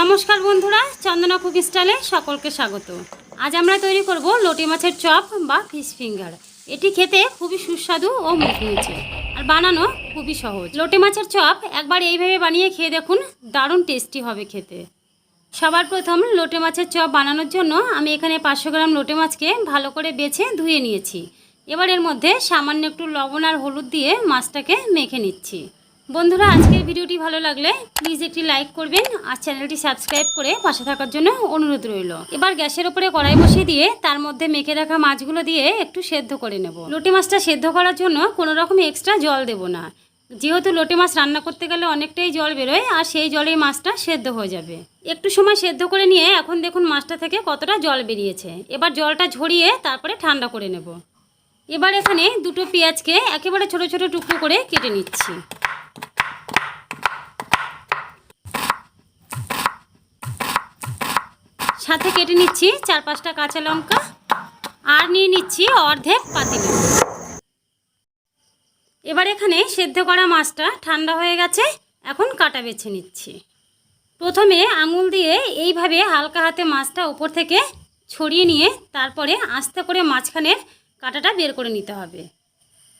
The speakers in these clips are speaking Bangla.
নমস্কার বন্ধুরা, চন্দনা কুক স্টাইলে সকলকে স্বাগত। আজ আমরা তৈরি করব লটি মাছের চপ বা ফিশ ফিঙ্গার। এটি খেতে খুবই সুস্বাদু ও মুখরুচে আর বানানো খুবই সহজ। লটি মাছের চপ একবার এইভাবে বানিয়ে খেয়ে দেখুন, দারুণ টেস্টি হবে খেতে। সবার প্রথম লোটে মাছের চপ বানানোর জন্য আমি এখানে পাঁচশো গ্রাম লোটে মাছকে ভালো করে বেছে ধুয়ে নিয়েছি। এবার এর মধ্যে সামান্য একটু লবণ আর হলুদ দিয়ে মাছটাকে মেখে নিচ্ছি। বন্ধুরা, আজকের ভিডিওটি ভালো লাগলে প্লিজ একটি লাইক করবেন আর চ্যানেলটি সাবস্ক্রাইব করে পাশে থাকার জন্য অনুরোধ রইল। এবার গ্যাসের উপরে কড়াই বসিয়ে দিয়ে তার মধ্যে মেখে রাখা মাছগুলো দিয়ে একটু সেদ্ধ করে নেব। লোটে মাছটা সেদ্ধ করার জন্য কোনো রকম এক্সট্রা জল দেব না। যেহেতু লোটে মাছ রান্না করতে গেলে অনেকটাই জল বেরোয় আর সেই জলেই মাছটা সেদ্ধ হয়ে যাবে। একটু সময় সেদ্ধ করে নিয়ে এখন দেখুন মাছটা থেকে কতটা জল বেরিয়েছে। এবার জলটা ঝরিয়ে তারপরে ঠান্ডা করে নেব। এবার এখানে দুটো পেঁয়াজকে একেবারে ছোট ছোট টুকরো করে কেটে নিচ্ছি। সাথে কেটে নিচ্ছি চার পাঁচটা কাঁচা লঙ্কা আর নিয়ে নিচ্ছি অর্ধেক পাতিলেবু এবার এখানে সেদ্ধ করা মাছটা ঠান্ডা হয়ে গেছে, এখন কাটা বেছে নিচ্ছি। প্রথমে আঙুল দিয়ে এইভাবে হালকা হাতে মাছটা উপর থেকে ছড়িয়ে নিয়ে তারপরে আস্তে করে মাঝখানের কাঁটাটা বের করে নিতে হবে।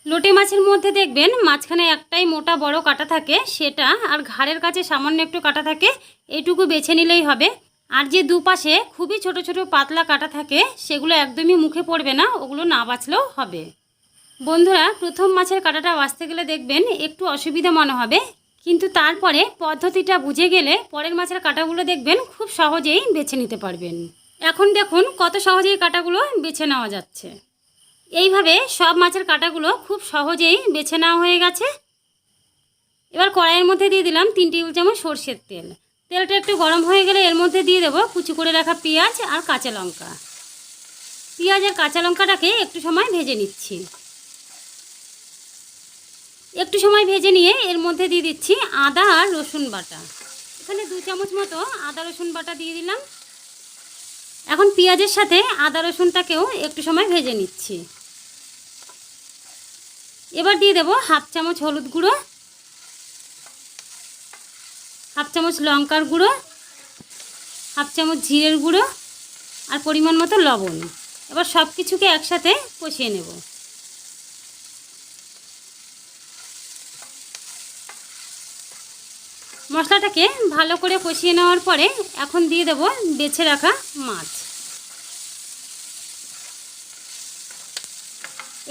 লোটে মাছের মধ্যে দেখবেন মাঝখানে একটাই মোটা বড় কাটা থাকে, সেটা আর ঘাড়ের কাছে সামান্য একটু কাটা থাকে এইটুকু বেছে নিলেই হবে। আর যে দুপাশে খুবই ছোট ছোট পাতলা কাটা থাকে, সেগুলো একদমই মুখে পড়বে না, ওগুলো না বাঁচলেও হবে। বন্ধুরা, প্রথম মাছের কাঁটাটা বাঁচতে গেলে দেখবেন একটু অসুবিধা মনে হবে, কিন্তু তারপরে পদ্ধতিটা বুঝে গেলে পরের মাছের কাঁটাগুলো দেখবেন খুব সহজেই বেছে নিতে পারবেন। এখন দেখুন কত সহজেই কাঁটাগুলো বেছে নেওয়া যাচ্ছে। এইভাবে সব মাছের কাঁটাগুলো খুব সহজেই বেছে নেওয়া হয়ে গেছে। এবার কড়াইয়ের মধ্যে দিয়ে দিলাম তিন টেবিল চামচ সর্ষের তেল। তেলটা একটু গরম হয়ে গেলে এর মধ্যে দিয়ে দেবো কুচি করে রাখা পেঁয়াজ আর কাঁচা লঙ্কা। পেঁয়াজ আর কাঁচা লঙ্কাটাকে একটু সময় ভেজে নিচ্ছি। একটু সময় ভেজে নিয়ে এর মধ্যে দিয়ে দিচ্ছি আদা আর রসুন বাটা। এখানে দু চামচ মতো আদা রসুন বাটা দিয়ে দিলাম। এখন পেঁয়াজের সাথে আদা রসুনটাকেও একটু সময় ভেজে নিচ্ছি। এবার দিয়ে দেবো হাফ চামচ হলুদ গুঁড়ো হাফ চামচ লঙ্কার গুঁড়ো, হাফ চামচ জিরের গুঁড়ো আর পরিমাণ মতো লবণ। এবার সব কিছুকে একসাথে কষিয়ে নেব। মশলাটাকে ভালো করে কষিয়ে নেওয়ার পরে এখন দিয়ে দেব বেছে রাখা মাছ।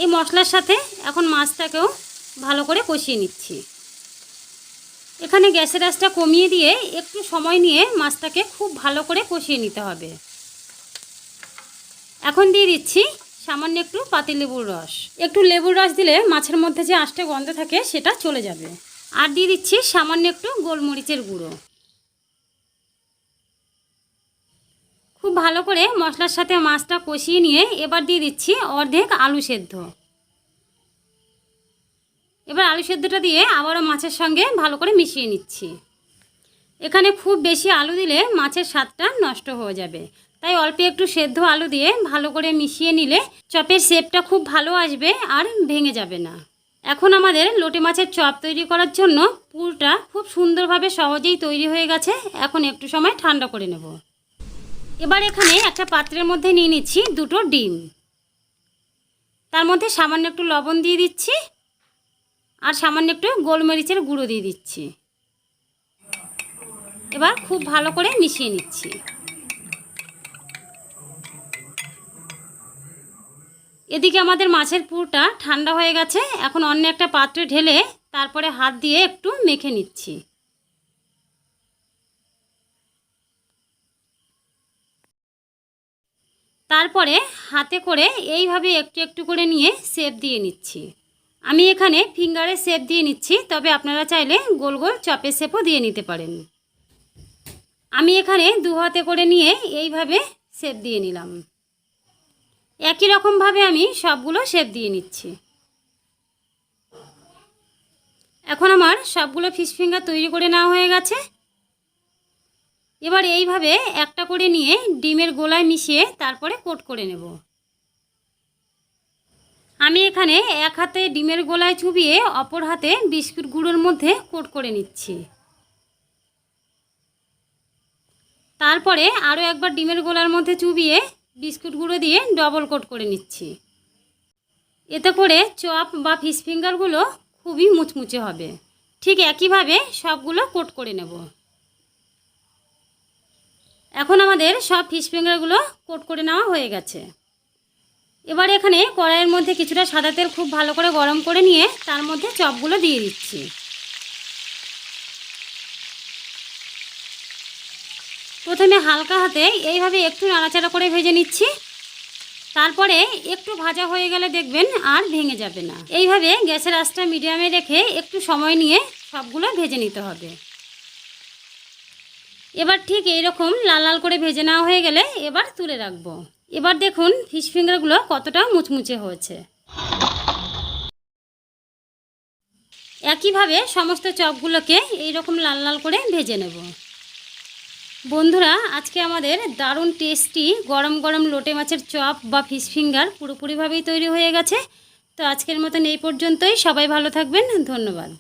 এই মশলার সাথে এখন মাছটাকেও ভালো করে কষিয়ে নিচ্ছি। এখানে গ্যাসের আঁচটা কমিয়ে দিয়ে একটু সময় নিয়ে মাছটাকে খুব ভালো করে কষিয়ে নিতে হবে। এখন দিয়ে দিচ্ছি সামান্য একটু পাতিলেবুর রস। একটু লেবুর রস দিলে মাছের মধ্যে যে আঁশটা গন্ধ থাকে সেটা চলে যাবে। আর দিয়ে দিচ্ছি সামান্য একটু গোলমরিচের গুঁড়ো। খুব ভালো করে মশলার সাথে মাছটা কষিয়ে নিয়ে এবার দিয়ে দিচ্ছি অর্ধেক আলু সেদ্ধ। এবার আলু সেদ্ধটা দিয়ে আবারও মাছের সঙ্গে ভালো করে মিশিয়ে নিচ্ছি। এখানে খুব বেশি আলু দিলে মাছের স্বাদটা নষ্ট হয়ে যাবে। তাই অল্প একটু সেদ্ধ আলু দিয়ে ভালো করে মিশিয়ে নিলে চপের শেপটা খুব ভালো আসবে আর ভেঙে যাবে না। এখন আমাদের লোটে মাছের চপ তৈরি করার জন্য পুরটা খুব সুন্দরভাবে সহজেই তৈরি হয়ে গেছে। এখন একটু সময় ঠান্ডা করে নেব। এবার এখানে একটা পাত্রের মধ্যে নিয়ে নিচ্ছি দুটো ডিম। তার মধ্যে সামান্য একটু লবণ দিয়ে দিচ্ছি। আর সামান্য একটু গোলমরিচের গুঁড়ো দিয়ে দিচ্ছি। এবার খুব ভালো করে মিশিয়ে নিচ্ছি। এদিকে আমাদের মাছের পুরটা ঠান্ডা হয়ে গেছে, এখন অন্য একটা পাত্রে ঢেলে তারপরে হাত দিয়ে একটু মেখে নিচ্ছি। তারপরে হাতে করে এইভাবে একটু একটু করে নিয়ে সেপ দিয়ে নিচ্ছি। আমি এখানে ফিঙ্গারে শেপ দিয়ে নিচ্ছি, তবে আপনারা চাইলে গোল গোল চপের শেপও দিয়ে নিতে পারেন। আমি এখানে দু হাতে করে নিয়ে এইভাবে শেপ দিয়ে নিলাম। একই রকমভাবে আমি সবগুলো শেপ দিয়ে নিচ্ছি। এখন আমার সবগুলো ফিশ ফিঙ্গার তৈরি করে নেওয়া হয়ে গেছে। এবার এইভাবে একটা করে নিয়ে ডিমের গোলায় মিশিয়ে তারপরে কোট করে নেব। আমি এখানে এক হাতে ডিমের গোলায় চুবিয়ে অপর হাতে বিস্কুট গুঁড়োর মধ্যে কোট করে নিচ্ছি। তারপরে আরও একবার ডিমের গোলার মধ্যে চুবিয়ে বিস্কুট গুঁড়ো দিয়ে ডবল কোট করে নিচ্ছি। এতে করে চপ বা ফিশ ফিঙ্গারগুলো খুবই মুচমুচে হবে। ঠিক একইভাবে সবগুলো কোট করে নেব। এখন আমাদের সব ফিশ ফিঙ্গারগুলো কোট করে নেওয়া হয়ে গেছে। এবার এখানে কড়াইয়ের মধ্যে কিছুটা সাদা তেল খুব ভালো করে গরম করে নিয়ে তার মধ্যে চপগুলো দিয়ে দিচ্ছি। প্রথমে হালকা হাতে এইভাবে একটু নাড়াচাড়া করে ভেজে নিচ্ছি। তারপরে একটু ভাজা হয়ে গেলে দেখবেন আর ভেঙে যাবে না। এইভাবে গ্যাসের আঁচটা মিডিয়ামে রেখে একটু সময় নিয়ে সবগুলো ভেজে নিতে হবে। এবার ঠিক এইরকম লাল লাল করে ভেজে নেওয়া হয়ে গেলে এবার তুলে রাখব। এবার দেখুন ফিশ ফিঙ্গারগুলো কতটা মুচমুচে হয়েছে। একইভাবে সমস্ত চপগুলোকে এইরকম লাল লাল করে ভেজে নেব। বন্ধুরা, আজকে আমাদের দারুণ টেস্টি গরম গরম লোটে মাছের চপ বা ফিশ ফিঙ্গার পুরোপুরিভাবেই তৈরি হয়ে গেছে। তো আজকের মতন এই পর্যন্তই। সবাই ভালো থাকবেন। ধন্যবাদ।